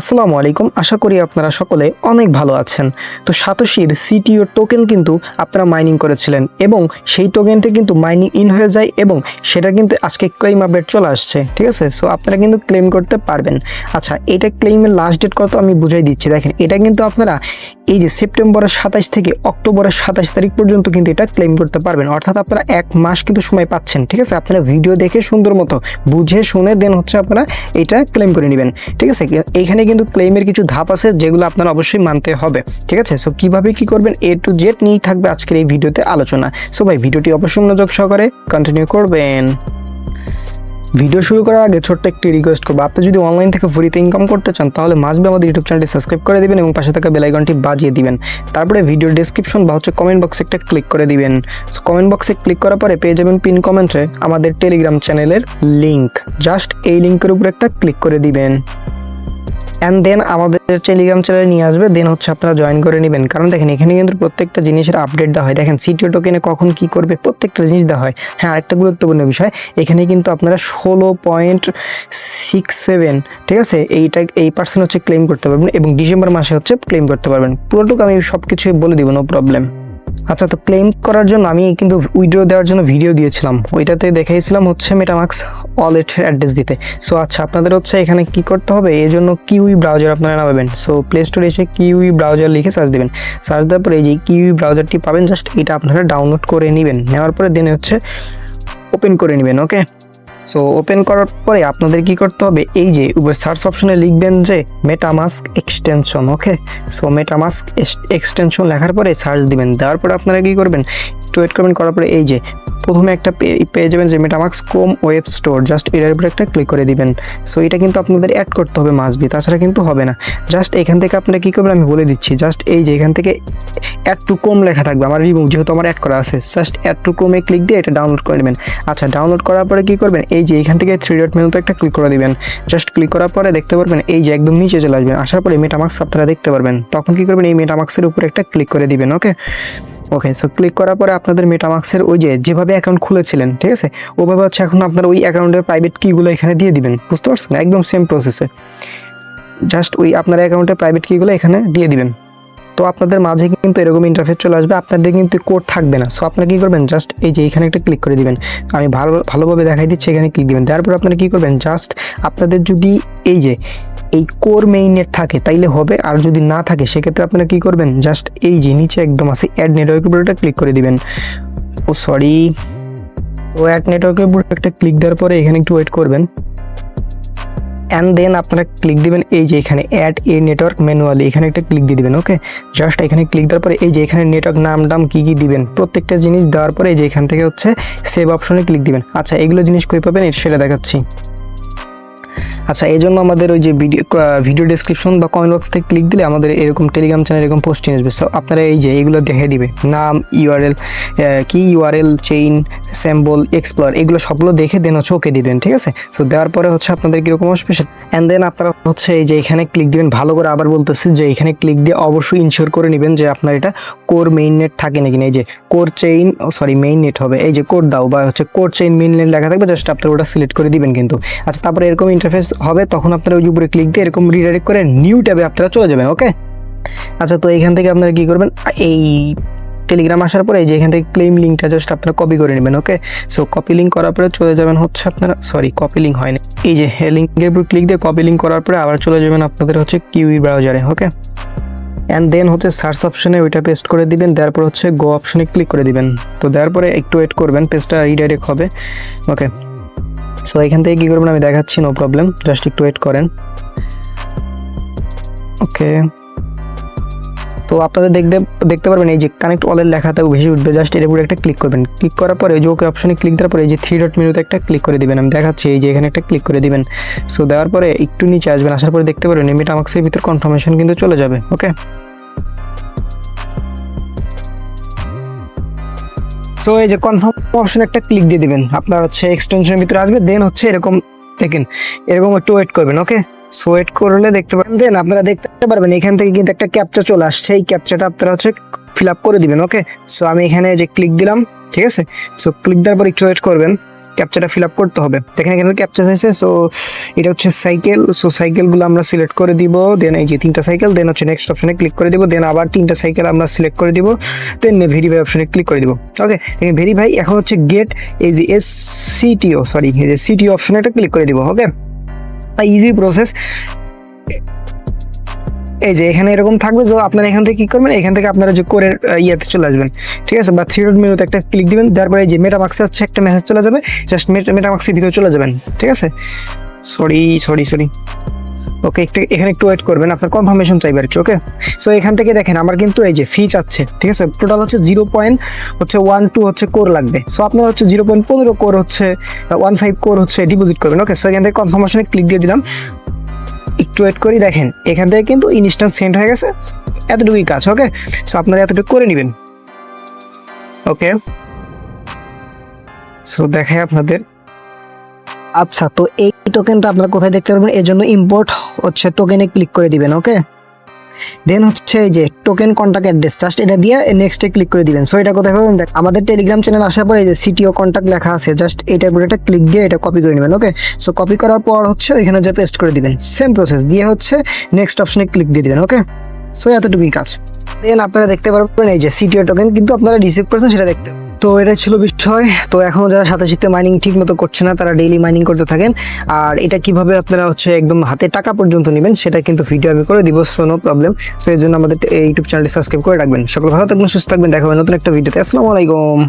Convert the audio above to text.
আসসালামু আলাইকুম। আশা করি আপনারা সকলে অনেক ভালো আছেন। তো সাতোশির সিটিও টোকেন কিন্তু আপনারা মাইনিং করেছিলেন এবং সেই টোকেনটা কিন্তু মাইনিং ইন হয়ে যায় এবং সেটা কিন্তু আজকে ক্লেম আপডেট চলে আসছে, ঠিক আছে? সো আপনারা কিন্তু ক্লেম করতে পারবেন। আচ্ছা এটা ক্লেমের লাস্ট ডেট কত আমি বুঝাই দিচ্ছি। দেখেন, এটা কিন্তু আপনারা এই যে সেপ্টেম্বরের সাতাশ থেকে অক্টোবরের সাতাশ তারিখ পর্যন্ত কিন্তু এটা ক্লেম করতে পারবেন। অর্থাৎ আপনারা এক মাস কিন্তু সময় পাচ্ছেন, ঠিক আছে? আপনারা ভিডিও দেখে সুন্দর মতো বুঝে শুনে দেন হচ্ছে আপনারা এটা ক্লেম করে নেবেন, ঠিক আছে? এইখানে কিন্তু ক্লেমের কিছু ধাপ আছে যেগুলো আপনারা অবশ্যই মানতে হবে, ঠিক আছে? সো কীভাবে কি করবেন? এ টু জেড নিয়েই থাকবে আজকের এই ভিডিওতে আলোচনা। সো ভাই, ভিডিওটি অবশ্যই মনোযোগ সহকারে কন্টিনিউ করবেন। ভিডিও শুরু করার আগে ছোট্ট একটি রিকোয়েস্ট করব। আপনি যদি অনলাইন থেকে ফ্রিতে ইনকাম করতে চান, তাহলে মাসবে আমাদের ইউটিউব চ্যানেলটি সাবস্ক্রাইব করে দিবেন এবং পাশে থাকা বেলাইকনটি বাজিয়ে দিবেন। তারপরে ভিডিও ডিসক্রিপশন বা হচ্ছে কমেন্ট বক্সে একটা ক্লিক করে দিবেন। কমেন্ট বক্সে ক্লিক করার পরে পেয়ে যাবেন পিন কমেন্টে আমাদের টেলিগ্রাম চ্যানেলের লিঙ্ক জাস্ট এই লিঙ্কের উপর একটা ক্লিক করে দিবেন। অ্যান্ড দেন আমাদের টেলিগ্রাম চ্যানেলে নিয়ে আসবে দেন হচ্ছে আপনারা জয়েন করে নেবেন। কারণ দেখেন, এখানে কিন্তু প্রত্যেকটা জিনিসের আপডেট দেওয়া হয়। দেখেন সিটিও টোকেনে কখন কি করবে, প্রত্যেকটা জিনিস দেওয়া হয়। হ্যাঁ আরেকটা গুরুত্বপূর্ণ বিষয়, এখানে কিন্তু আপনারা ষোলো পয়েন্ট সিক্স সেভেন ঠিক আছে? এইটা এই পার্সেন্ট হচ্ছে ক্লেম করতে পারবেন এবং ডিসেম্বর মাসে হচ্ছে ক্লেম করতে পারবেন। পুরোটুকু আমি সব কিছুই বলে দিব নো প্রবলেম আচ্ছা তো ক্লেম করার জন্য আমি কিন্তু উইড্রো দেওয়ার জন্য ভিডিও দিয়েছিলাম। ওইটাতে দেখাইছিলাম হচ্ছে মেটামাক্স ওয়ালেট অ্যাড্রেস দিতে। সো আচ্ছা আপনাদের হচ্ছে এখানে কি করতে হবে? এই জন্য কিউই ব্রাউজার আপনারা নামাবেন। সো প্লে স্টোরে এসে কিউই ব্রাউজার লিখে সার্চ দেবেন। সার্চ দেওয়ার পরে এই যে কিউই ব্রাউজারটি পাবেন জাস্ট এটা আপনারা ডাউনলোড করে নেবেন। নেওয়ার পরে দেন হচ্ছে ওপেন করে নেবেন ওকে সো ওপেন করার পরে আপনাদের কি করতে হবে? এই যে উপরে সার্চ অপশনে লিখবেন যে MetaMask extension okay so MetaMask extension লেখার পরে সার্চ দিবেন। দেওয়ার পরে আপনারা কি করবেন? একটু ওয়েট করবেন, করার পরে এই যে প্রথমে একটা পেয়ে যাবেন যে MetaMask Chrome web store just এটার উপরে একটা ক্লিক করে দিবেন। সো এটা কিন্তু আপনাদের অ্যাড করতে হবে মাসবি তাছাড়া কিন্তু হবে না। জাস্ট এখান থেকে আপনারা কী করবেন, আমি বলে দিচ্ছি জাস্ট এই যে এখান থেকে অ্যাড টু ক্রোম লেখা থাকবে, আমার রিমুভ যেহেতু আমার অ্যাড করা আছে জাস্ট অ্যাড টু ক্রোমে ক্লিক দিয়ে এটা ডাউনলোড করে নেবেন। আচ্ছা ডাউনলোড করার পরে কী করবেন, এই যে এখান থেকে থ্রি ডট মেনুতে একটা ক্লিক করে দিবেন। জাস্ট ক্লিক করার পরে দেখতে পারবেন, এই যে একদম নিচে চলে আসবেন, আসার পরে মেটামাক্স আপনারা দেখতে পারবেন। তখন কী করবেন, এই মেটামাক্সের উপরে একটা ক্লিক করে দিবেন ওকে ওকে সো ক্লিক করার পরে আপনাদের মেটামাক্সের ওই যে, যেভাবে অ্যাকাউন্ট খুলেছিলেন, ঠিক আছে? ওভাবে হচ্ছে এখন আপনার ওই অ্যাকাউন্টের প্রাইভেট কিগুলো এখানে দিয়ে দিবেন, বুঝতে পারছেন? একদম সেম প্রসেসে জাস্ট ওই আপনার অ্যাকাউন্টের প্রাইভেট কিগুলো এখানে দিয়ে দিবেন। তো আপনাদের মাঝে কিন্তু এরকম ইন্টারফেস চলে আসবে, আপনাদের কিন্তু কোড থাকবে না। সো আপনারা কী করবেন? জাস্ট এই যে, এখানে একটা ক্লিক করে দিবেন। আমি ভালো, ভালোভাবে দেখাই দিচ্ছি, এখানে ক্লিক দিবেন। তারপর আপনারা কী করবেন? জাস্ট আপনাদের যদি এই যে এই কোর মেইন নেট থাকে, তাইলে হবে। আর যদি না থাকে, সেক্ষেত্রে আপনারা কী করবেন? জাস্ট এই যে নিচে একদম আছে অ্যাড নেটওয়ার্কের উপর ক্লিক করে দিবেন। ও সরি ও অ্যাড নেটওয়ার্কের উপর একটা ক্লিক দেওয়ার পরে এখানে একটু ওয়েট করবেন। অ্যান্ড দেন আপনারা ক্লিক দিবেন এই যে এখানে অ্যাড এ নেটওয়ার্ক ম্যানুয়ালি এখানে একটা ক্লিক দিয়ে দিবেন ওকে জাস্ট এখানে ক্লিক দেওয়ার পরে এই যে এখানে নেটওয়ার্ক নাম টাম কী কী দিবেন, প্রত্যেকটা জিনিস দেওয়ার পরে এই যে এখান থেকে হচ্ছে সেভ অপশনে ক্লিক দিবেন। আচ্ছা এগুলো জিনিস কই পাবেন? সেটা দেখাচ্ছি। আচ্ছা এই জন্য আমাদের ওই যে ভিডিও ভিডিও ডিসক্রিপশন বা কমেন্ট বক্স থেকে ক্লিক দিলে আমাদের এরকম টেলিগ্রাম চ্যানেল এরকম পোস্ট আসবে। সো আপনারা এই যে এগুলো দেখে দিবে। নাম ইউআরএল কি ইউআরএল চেইন স্যাম্বল এক্সপ্লোর এগুলো সবগুলো দেখে দেন হচ্ছে ওকে দিবেন, ঠিক আছে? সো দেওয়ার পরে হচ্ছে আপনাদের কীরকম আসবে অ্যান্ড দেন আপনারা হচ্ছে এই যে এখানে ক্লিক দিবেন, ভালো করে আবার বলতেছি যে এখানে ক্লিক দিয়ে অবশ্যই ইনশিওর করে নেবেন যে আপনার এটা কোর মেইন নেট থাকে নাকি না। এই যে core chain sorry main net হবে। এই যে কোড দাও বা হচ্ছে কোর চেইন মেইন নেট লেখা থাকবে জাস্ট আপনারা ওটা সিলেক্ট করে দিবেন কিন্তু। আচ্ছা তারপরে এরকম ইন্টারফেস হবে, তখন আপনারা ওই উপরে ক্লিক দিয়ে এরকম রিডাইরেক্ট করে নিউ ট্যাবে আপনারা চলে যাবেন ওকে আচ্ছা তো এখান থেকে আপনারা কী করবেন? এই টেলিগ্রাম আসার পরে এই যে এখান থেকে ক্লেম লিঙ্কটা জাস্ট আপনারা কপি করে নেবেন ওকে সো কপি লিঙ্ক করার পরে চলে যাবেন হচ্ছে আপনারা সরি কপি লিঙ্ক হয়নি। এই যে লিঙ্কের উপর ক্লিক দিয়ে কপি লিঙ্ক করার পরে আবার চলে যাবেন আপনাদের হচ্ছে কিউই ব্রাউজারে ওকে অ্যান্ড দেন হচ্ছে সার্চ অপশনে ওইটা পেস্ট করে দিবেন তারপর হচ্ছে গো অপশনে ক্লিক করে দিবেন। তো দেওয়ার পরে একটু ওয়েট করবেন পেজটা রিডাইরেক্ট হবে ওকে সো এখান থেকে কী করবেন? আমি দেখাচ্ছি নো প্রবলেম জাস্ট একটু ওয়েট করেন। ওকে তো আপনাদের দেখতে দেখতে পারবেন, এই যে কানেক্ট অলের লেখাতে বেশি উঠবে। জাস্ট এর উপরে একটা ক্লিক করবেন। ক্লিক করার পরে যে ওকে অপশনে ক্লিক দেওয়ার পরে এই যে থ্রি ডট মেনুতে একটা ক্লিক করে দিবেন। আমি দেখাচ্ছি, এই যে এখানে একটা ক্লিক করে দিবেন। সো দেওয়ার পরে একটু নিচে আসবেন। আসার পরে দেখতে পারবেন এমিট আমাক্সের ভিতর কনফার্মেশন কিন্তু চলে যাবে। ওকে সো এই যে কনফার্ম অপশন একটা ক্লিক দিয়ে দিবেন। আপনার হচ্ছে এক্সটেনশনের ভিতরে আসবে দেন হচ্ছে এরকম দেখেন, এরকম একটু ওয়েট করবেন ওকে সো ওয়েট করলে দেখতে পারেন দেন আপনারা দেখতে পারবেন, এখান থেকে কিন্তু একটা ক্যাপচা চলে আসছে, এই ক্যাপচাটা আপনারা হচ্ছে ফিল আপ করে দিবেন ওকে সো আমি এখানে যে ক্লিক দিলাম, ঠিক আছে? সো ক্লিক দেওয়ার পর একটু ওয়েট করবেন। ক্যাপচাটা ফিল আপ করতে হবে। দেখেন এখানে ক্যাপচা চাইছে সো এটা হচ্ছে সাইকেল সো সাইকেলগুলো আমরা সিলেক্ট করে দিব দেন এই যে তিনটা সাইকেল দেন হচ্ছে নেক্সট অপশনে ক্লিক করে দিব দেন আবার তিনটা সাইকেল আমরা সিলেক্ট করে দিব দেন ভেরিফাই অপশনে ক্লিক করে দিব। ওকে ভেরিফাই এখন হচ্ছে গেট এই যে এস সিটিও সরি এই যে সিটিও অপশনে একটা ক্লিক করে দিব ওকে ইজি প্রসেস এই যে এখানে এরকম থাকবে যে আপনারা এখান থেকে কি করবেন? এখান থেকে আপনারা যে কোরের ইয়েতে চলে আসবেন, ঠিক আছে? বা থ্রি ডট মেনুতে একটা ক্লিক দিবেন তারপরে এই যে মেটামাক্সে হচ্ছে একটা মেসেজ চলে যাবে জাস্ট মেটামাক্সের ভিতরে চলে যাবেন, ঠিক আছে? সরি সরি সরি ওকে একটু, এখানে একটু ওয়েট করবেন, আপনার কনফার্মেশন চাইবে আর কি ওকে সো এখান থেকে দেখেন, আমার কিন্তু এই যে ফি চাচ্ছে, ঠিক আছে? টোটাল হচ্ছে জিরো পয়েন্ট হচ্ছে ওয়ান টু হচ্ছে কোর লাগবে। সো আপনার হচ্ছে জিরো পয়েন্ট পনেরো কোর হচ্ছে ওয়ান ফাইভ কোর হচ্ছে ডিপোজিট করবেন ওকে সো এখান থেকে কনফার্মেশনে ক্লিক দিয়ে দিলাম। একটু ওয়েট করি, দেখেন, এখান থেকে কিন্তু ইনস্ট্যান্ট সেন্ড হয়ে গেছে। এতটুকুই কাজ ওকে সো আপনারা এতটুকু করে নেবেন। ওকে সো দেখাই আপনাদের। আচ্ছা তো এই টোকেনটা আপনারা কোথায় দেখতে পারবেন? এর জন্য ইম্পোর্ট হচ্ছে টোকেনে ক্লিক করে দিবেন ওকে দেন হচ্ছে এই যে টোকেন কন্ট্যাক্ট অ্যাড্রেস জাস্ট এটা দিয়ে নেক্সটে ক্লিক করে দিবেন। সো এটা কোথায় পাবেন? দেখ, আমাদের টেলিগ্রাম চ্যানেল আসার পরে এই যে সিটিও কন্ট্যাক্ট লেখা আছে জাস্ট এটার উপরে একটা ক্লিক দিয়ে এটা কপি করে নেবেন ওকে সো কপি করার পর হচ্ছে ওইখানে যে পেস্ট করে দিবেন সেম প্রসেস দিয়ে হচ্ছে নেক্সট অপশনে ক্লিক দিয়ে দিবেন ওকে সো এতটুকুই কাজ। দেন আপনারা দেখতে পারবেন এই যে সিটিও টোকেন কিন্তু আপনারা রিসিভ করেছেন সেটা দেখতে। তো এটা ছিল বিষয়। তো এখনও যারা সাথে সাথে মাইনিং ঠিক মতো করছে না, তারা ডেইলি মাইনিং করতে থাকেন। আর এটা কীভাবে আপনারা হচ্ছে একদম হাতে টাকা পর্যন্ত নেবেন, সেটা কিন্তু ভিডিও আমি করে দিব সো নো প্রবলেম সো এর জন্য আমাদের এই ইউটিউব চ্যানেলটি সাবস্ক্রাইব করে রাখবেন। সকল ভালো থাকবেন, সুস্থ থাকবেন দেখাবেন নতুন একটা ভিডিওতে আসসালামু আলাইকুম।